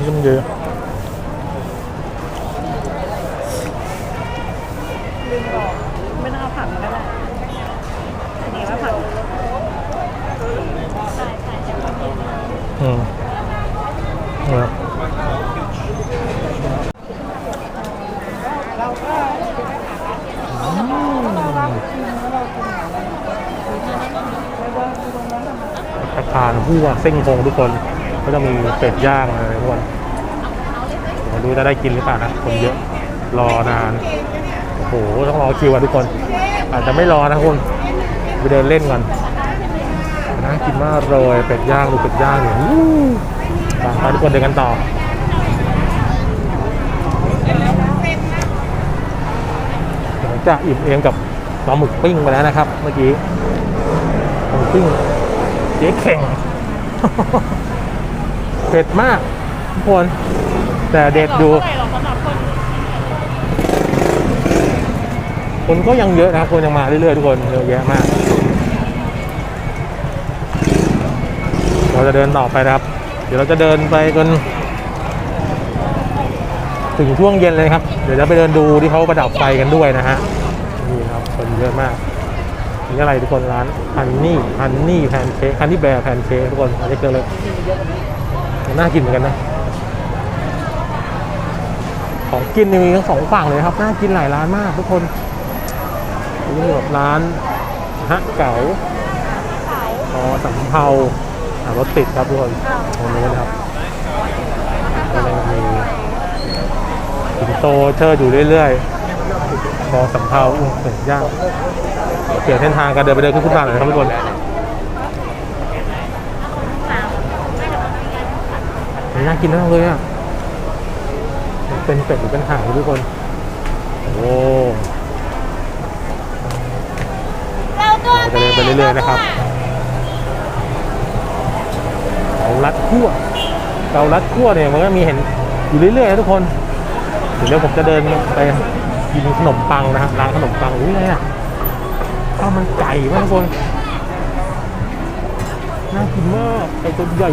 อืมนี่ก็มันเยอะลืมบอกไม่เอาผักก็ได้อันนี้ว่าผักใช่ใช่จะต้องเย็นอืมนะครับเราก็อาคารผู้ว่าเส้งคงทุกคน ก็จะมีเป็ดย่างอะไรทุกคน มาดูจะได้กินหรือเปล่านะคนเยอะรอนานโอ้โหต้องรอคิวอะทุกคน อาจจะไม่รอนะคุณไปเดินเล่นก่อนน่ากินมากเลยเป็ดย่างดูเป็ดย่างเนี่ยไปทุกคนเดินกันต่อจากอิ่มเอมกับปลาหมึกปิ้งไปแล้วนะครับ เมื่อกี้ปลาหมึกปิ้งเจ๊เข่งเผ็ดมากทุกคน แต่เด็ดดู คนก็ยังเยอะนะ คนยังมาเรื่อยๆทุกคนเยอะแยะมาก เราจะเดินต่อไปนะครับ เดี๋ยวเราจะเดินไปจนถึงช่วงเย็นเลยครับ เดี๋ยวจะไปเดินดูที่เขาประดับไฟกันด้วยนะฮะนี่ครับคนเยอะมากนี่อะไรทุกคนร้านฮันนี่ฮันนี่แพนเค้กฮันนี่แบร์แพนเค้กทุกคนอันนี้เจอเลยน่ากินเหมือนกันนะ กินมีทั้งสองฝั่งเลยครับ น่ากินหลายร้านมากทุกคนนี่แบบร้านฮะเก๋าพอสำเภารถติดครับทุกคนตรงนู้นะครับแล้วก็มีสิงโตเชิดอยู่เรื่อยๆพอสำเภาอุ้งเป็ดย่างเปลี่ยนเส้นทางกันเดินไปเดินขึ้นขึ้นทางหน่อยครับทุกคนน่ากินมากเลยอะ เป็นเป็ดหรือเป็นห่านทุกคน โอ้เราตัวเราจะเดินไปเรื่อยๆนะครับเกาลัดคั่วเกาลัดคั่วเนี่ยมันก็มีเห็นอยู่เรื่อยๆนะทุกคนเดี๋ยวผมจะเดินไปกินขนมปังนะฮะร้านขนมปังอุ้ยอะไรอะข้าวมันไก่มากทุกคนน่ากินมากไก่ตัวใหญ่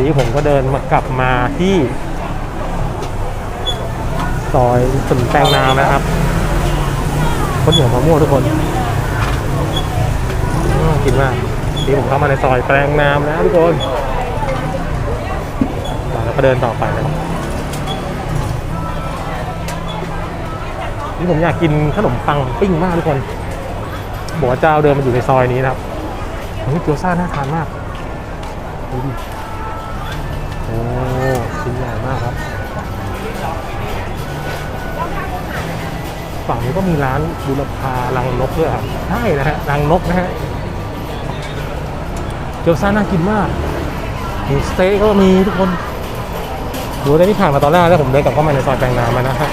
นนี้ผมก็เดินมากลับมาที่ซอยสุนแตงนามนะครับข้าวเหนียวมะม่วงทุกคนกินมากนี่ผมเข้ามาในซอยแปลงนามนะทุกคนแล้วก็เดินต่อไปนะนี่ผมอยากกินขนมปังปิ้งมากทุกคนบอกว่าเจ้าเดิมมันอยู่ในซอยนี้นะครับเฮ้ยเกี๊ยวซ่าน่าทานมากดูดิ อ้ชิ้นใหญ่มากครับ ฝั่งนี้ก็มีร้านบุรพารังนกด้วยครับใช่นะฮะรังนกนะฮะเกี๊ยวซ่าน่ากินมากมูสเต๊กก็มีทุกคนดูได้ที่ผ่านมาตอนแรกแล้วผมเดินกลับเข้ามาในซอยแปลงนามานะฮะ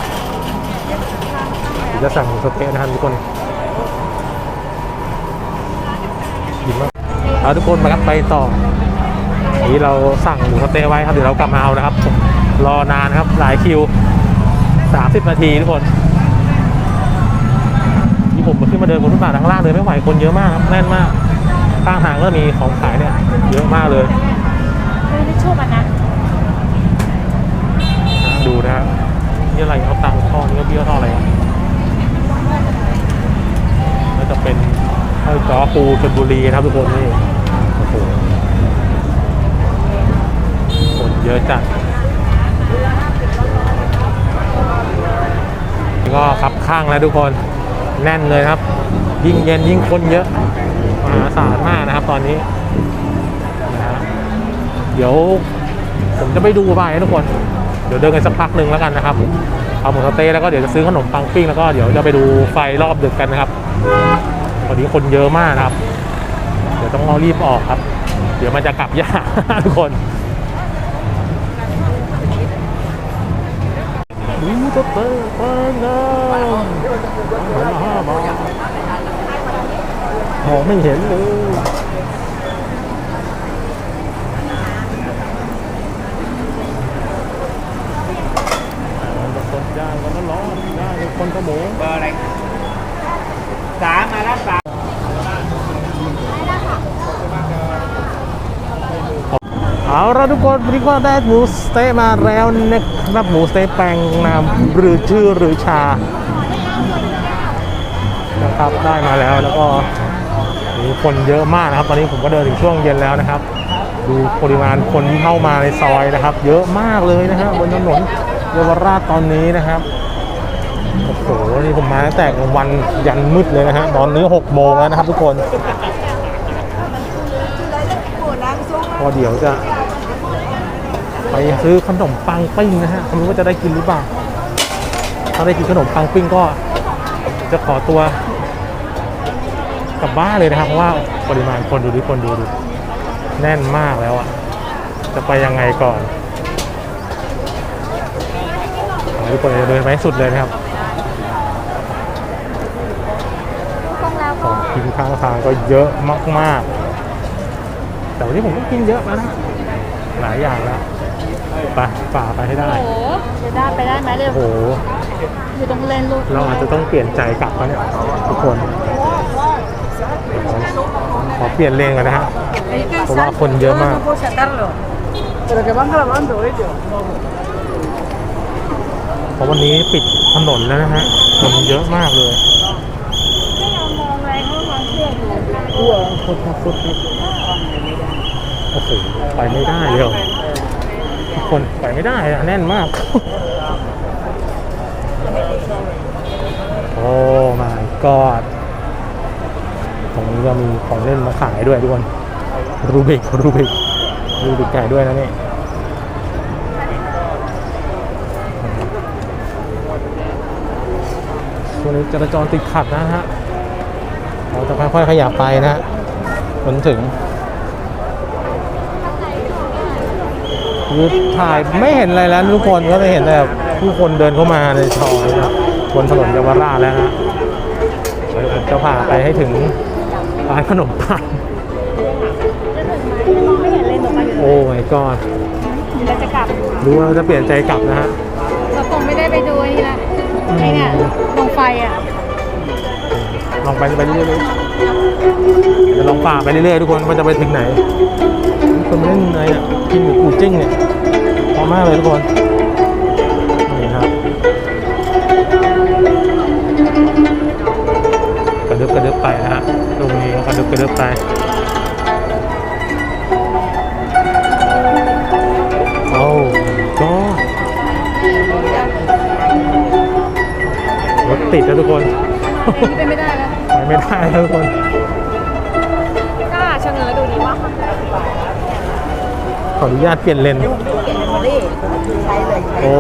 จะสั่งสเต๊กนะครับทุกคนกินมากเอาทุกคนมาครับไปต่อ นี้เราสั่งหมูสเต๊กไว้ครับเดี๋ยวเรากลับมาเอานะครับ รอนานครับหลายคิว 30 นาทีทุกคนที่ผมมาขึ้นมาเดินบนฟุตบาทข้างล่างเลยไม่ไหวคนเยอะมากครับแน่นมากข้างทางก็มีของขายเนี่ยเยอะมากเลยไม่ได้ชูมันนะดูนะฮะนี่อะไรเอาตังค์ทอดนี่ก็เบี้ยวทอดอะไรอะน่าจะเป็นข้าวจ้อปูชลบุรีนะครับทุกคนนี่โอ้โหคน เยอะจัดนี่ก็คับข้างแล้วทุกคนแน่นเลยครับ ยิ่งเย็นยิ่งคนเยอะมหาศาลมากนะครับตอนนี้นะเดี๋ยวผมจะไปดูไปทุกคน เดี๋ยวเดินกันสักพักหนึ่งแล้วกันนะครับ เอาหมูสะเต๊ะแล้วก็เดี๋ยวจะซื้อขนมปังปิ้งแล้วก็เดี๋ยวจะไปดูไฟรอบดึกกันนะครับวันนี้คนเยอะมากนะครับ เดี๋ยวต้องรีบออกครับ เดี๋ยวมันจะกลับยากทุกคน หมูสะเต๊ะแพงนะห้าบาทมองไม่เห็นเลยคนย่างก็ร้อนย่างคนก็หมูเบอร์อะไรสามมาแล้วสาม เอาละทุกคนวันนี้ก็ได้หมูสเต๊ะมาแล้วนะครับหมูสเต๊ะแปลงนามหรือชื่อหรือชานะครับได้มาแล้วแล้วก็มีคนเยอะมากนะครับ ตอนนี้ผมก็เดินถึงช่วงเย็นแล้วนะครับ ดูปริมาณคนที่เข้ามาในซอยนะครับ เยอะมากเลยนะฮะบนถนนเยาวราชตอนนี้นะครับโอ้โหนี่ผมมาตั้งแต่กลางวันยันมืดเลยนะฮะตอนนี้6โมงแล้วนะครับทุกคนพอเดี๋ยวจะ ไปซื้อขนมปังปิ้งนะฮะไม่รู้ว่าจะได้กินหรือเปล่า ถ้าได้กินขนมปังปิ้งก็จะขอตัวกลับบ้านเลยนะครับเพราะว่าปริมาณคนดูดิคนดูดูแน่นมากแล้วอะจะไปยังไงก่อนทุกคนเดินไปให้สุดเลยนะครับของกินข้างทางก็เยอะมากๆ แต่วันนี้ผมก็กินเยอะแล้วนะ หลายอย่างแล้ว ไปฝ่าไปให้ได้ โอ้โหจะได้ไปได้ไหมเร็วโอ้โห อยู่ตรงเลนลูกเราอาจจะต้องเปลี่ยนใจกลับแล้วเนี่ยทุกคน ขอเปลี่ยนเลนกันนะฮะ เพราะว่าคนเยอะมาก Pero que van grabando ellos. เพราะวันนี้ปิดถนนแล้วนะฮะ คนเยอะมากเลยไม่ยอมมองอะไรเขามองเสื้ออยู่อ้วนคนมาสุดครับโอ้โห ไปไม่ได้เลยเหรอ คนไปไม่ได้อะแน่นมาก โอ้ my god ตรงนี้ก็มีของเล่นมาขายด้วยทุกคน รูบิก รูบิก รูบิกไก่ด้วยนะนี่ช่วงนี้จราจรติดขัดนะฮะ เราจะค่อยๆขยับไปนะฮะจนถึง คือถ่ายไม่เห็นอะไรแล้วทุกคนก็จะเห็นแต่ผู้คนเดินเข้ามาในซอยนะครับนถนนเยาวราชแล้วฮะเดี๋ยผมจะพาไปให้ถึงร้านขนมปังมองไม่เห็นเลนออกมาอยู่โอ้ my god เราจะกลับรู้ว่าจะเปลี่ยนใจกลับนะฮะเราคงไม่ได้ไปดูนี่ละไอ้เนี่ยดวงไฟอะลองไปไปเรื่อยๆเดี๋ยวลองฝ่าไปเรื่อยๆทุกคนว่าจะไปถึงไหนคนเล่นอะไรอะ กินหมูกูจิ้งเนี่ยพอมากเลยทุกคน นี่ครับ กระดึบกระดึบไปนะฮะตรงนี้กระดึบกระดึบไปโอ้ก็รถติดนะทุกคนนี่เป็นไม่ได้แล้วไปไม่ได้นะทุกคนกล้าชะเง้อดูดีว่า ขออนุญาตเปลี่ยนเลนโอ้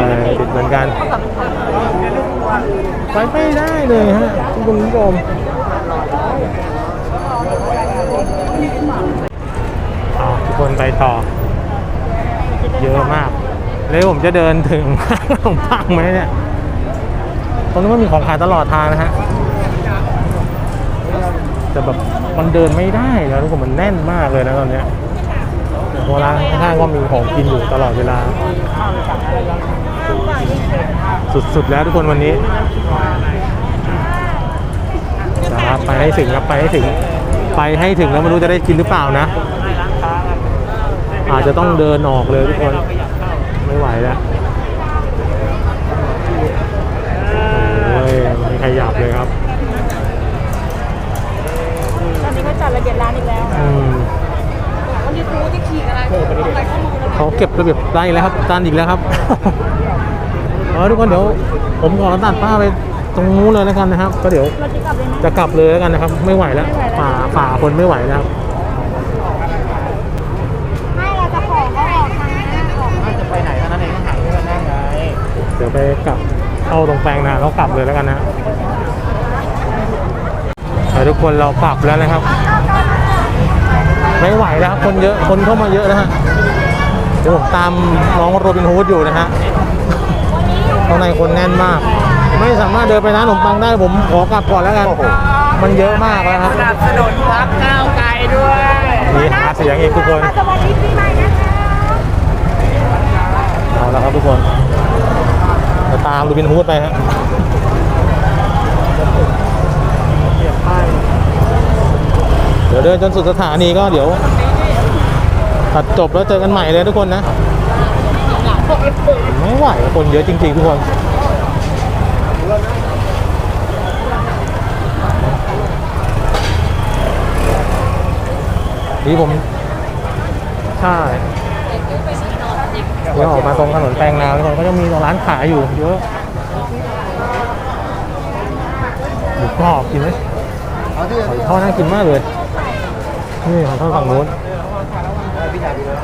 ยติดเหมือนกันไปไม่ได้เลยฮะคุณผู้ชมทุกคนไปต่อ เยอะมากแล้วผมจะเดินถึงขนมปังไหมเนี่ยตรงนี้นก็มีของขายตลอดทางนะฮะแต่แบบมันเดินไม่ได้แล้วทุกคนมันแน่นมากเลยนะตอนเนี้ย โบราณข้างๆก็มีของกินอยู่ตลอดเวลา สุดๆแล้วทุกคนวันนี้นะครับไปให้ถึงครับไปให้ถึง ไปให้ถึงแล้วไม่รู้จะได้กินหรือเปล่านะ อาจจะต้องเดินออกเลยทุกคน ไม่ไหวแล้วโอ้ยไม่มีใครหยับเลยครับ ตอนนี้ก็จัดระเบียบร้านอีกแล้ว อืมวันนี้ครูที่ขี่อะไรอะไรข้อมูลเขาเก็บระเบียบได้อีกแล้วครับจานอีกแล้วครับ เออทุกคนเดี๋ยวผมขอตัดป้าไปตรงนู้นเลยแล้วกันนะครับ ก็เดี๋ยวเราจะกลับเลยไหมจะกลับเลยแล้วกันนะครับ ไม่ไหวแล้วไม่ไหวแล้ว ฝ่าฝ่าคนไม่ไหวแล้วครับไม่เราจะขอเขาออกทางหน้าออกจะไปไหนเท่านั้นเองหาเพื่อนนั่งไงเดี๋ยวไปกลับเข้าตรงแปลงนาแล้วกลับเลยแล้วกันนะเอาทุกคนเราปรับแล้วนะครับ ไม่ไหวแล้วครับคนเยอะคนเข้ามาเยอะนะฮะเดี๋ยวผมตามน้องโรบินฮูดอยู่นะฮะข้างในคนแน่นมาก ไม่สามารถเดินไปร้านขนมปังได้ผมขอกลับก่อนแล้วกันมันเยอะมากแล้วครับสนับสนุนพักก้าวไกลด้วยมีหาเสียงอีกทุกคนสวัสดีปีใหม่นะคะเอาละครับทุกคนจะตามโรบินฮูดไปฮะเดี๋ยวเดินจนสุดสถานีก็เดี๋ยวตัดจบแล้วเจอกันใหม่เลยทุกคนนะไม่ไหวคนเยอะจริงๆทุกคนนี่ผมใช่เดี๋ยวออกมาตรงถนนแปลงนาทุกคนก็จะมีร้านขายอยู่เยอะหมูกรอบกินไหมหอยทอดน่ากินมากเลย นี่หอยทอดฝั่งนู้น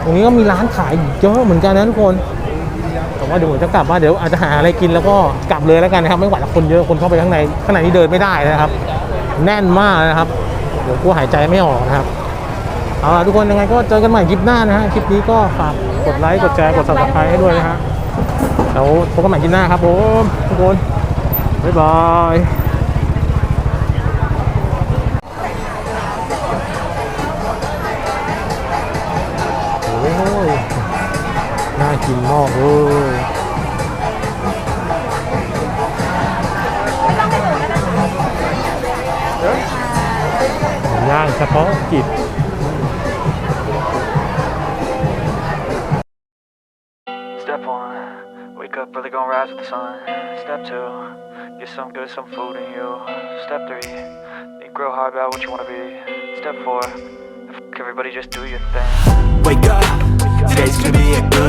ตรงนี้ก็มีร้านขายเยอะเหมือนกันนะทุกคนแต่ว่าเดี๋ยวผมจะกลับว่าเดี๋ยวอาจจะหาอะไรกินแล้วก็กลับเลยแล้วกันนะครับ ไม่ไหวแล้วคนเยอะคนเข้าไปข้างในข้างในนี่เดินไม่ได้นะครับ แน่นมากนะครับ เดี๋ยวกลัวหายใจไม่ออกนะครับเอาล่ะทุกคนยังไงก็เจอกันใหม่คลิปหน้านะฮะคลิปนี้ก็ฝากกดไลค์กดแชร์กด subscribe ให้ด้วยนะฮะแล้วพบกันใหม่คลิปหน้าครับผมทุกคนบ๊ายบาย น่ากินมากเลยย่างเฉพาะกิจ Step one, wake up early, gonna rise with the sun. Step two, get some good, some food in you. Step three, think real hard about what you wanna be. Step four, f- everybody just do your thing. Wake up, today's gonna be a good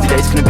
today's gonna be